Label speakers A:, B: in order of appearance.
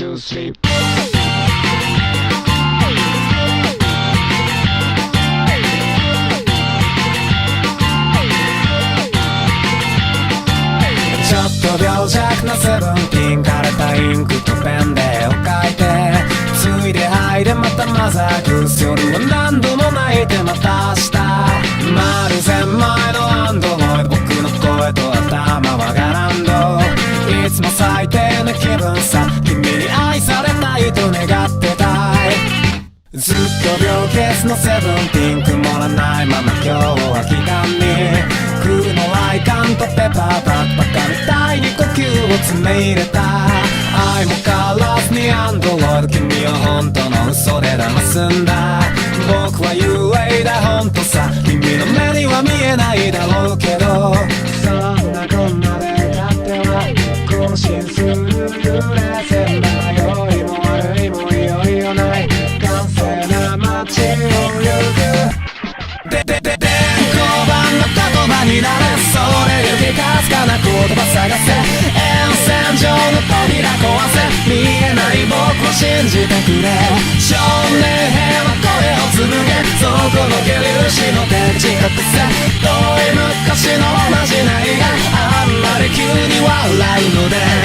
A: to sleep.
B: ちょっと病弱なセブンティーン枯れたインクとペンで絵を描いてついで吐いてまたマザーグース夜は何度5秒ケースのセブンティン曇らないまま今日は悲願に空のライカンとペーパーバックバカみたいに呼吸を詰め入れた愛もカラスにアンドロイド君は本当の嘘で騙すんだ僕はてててでで交番の言葉になれそれよりかすかな言葉探せ沿線上の扉壊せ見えない僕を信じてくれ。少年兵は声を紡げそこの下粒子の手近くせ遠い昔のおまじないがあんまり急に笑いので。